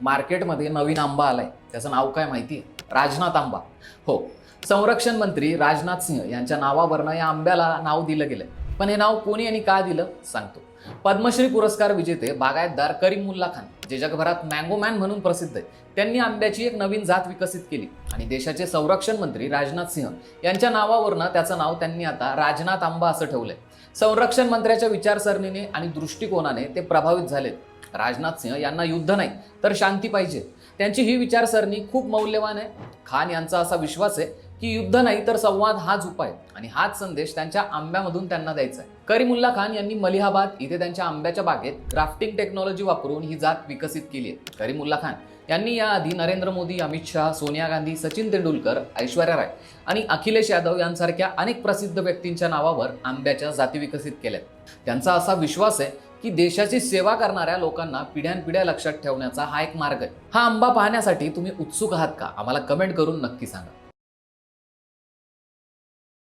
मार्केटमध्ये नवीन आंबा आलाय. त्याचं नाव काय माहिती आहे राजनाथ आंबा. हो. संरक्षण मंत्री राजनाथ सिंह यांच्या नावावरनं या आंब्याला नाव दिलं गेलंय. पण हे नाव कोणी आणि का दिलं? सांगतो. पद्मश्री पुरस्कार विजेते बागायतदार करीमुल्ला खान जे जगभरात मँगो मॅन म्हणून प्रसिद्ध आहे त्यांनी आंब्याची एक नवीन जात विकसित केली. आणि देशाचे संरक्षण मंत्री राजनाथ सिंह यांच्या नावावरनं त्याचं नाव त्यांनी आता राजनाथ आंबा असं ठेवलंय. संरक्षण मंत्र्याच्या विचारसरणीने आणि दृष्टिकोनाने ते प्रभावित झालेत. राजनाथ सिंह यांना युद्ध नाही तर शांती पाहिजे. त्यांची ही विचारसरणी खूप मौल्यवान आहे. खान यांचा असा विश्वास आहे की युद्ध नाही तर संवाद हाच उपाय आणि हाच संदेश त्यांच्या आंब्यामधून त्यांना द्यायचा आहे. करीमुल्ला खान यांनी मलिहाबाद इथे त्यांच्या आंब्याच्या बागेत ग्राफ्टिंग टेक्नॉलॉजी वापरून ही जात विकसित केली आहे. करीमुल्ला खान यांनी याआधी नरेंद्र मोदी अमित शहा सोनिया गांधी सचिन तेंडुलकर ऐश्वर्या राय आणि अखिलेश यादव यांसारख्या अनेक प्रसिद्ध व्यक्तींच्या नावावर आंब्याच्या जाती विकसित केल्या त्यांचा असा विश्वास आहे की देशाची सेवा करणाऱ्या लोकांना पिढ्यानपिढ्या लक्षात ठेवण्याचा हा एक मार्ग आहे. हा आंबा पाहण्यासाठी तुम्ही उत्सुक आहात का? आम्हाला कमेंट करून नक्की सांगा.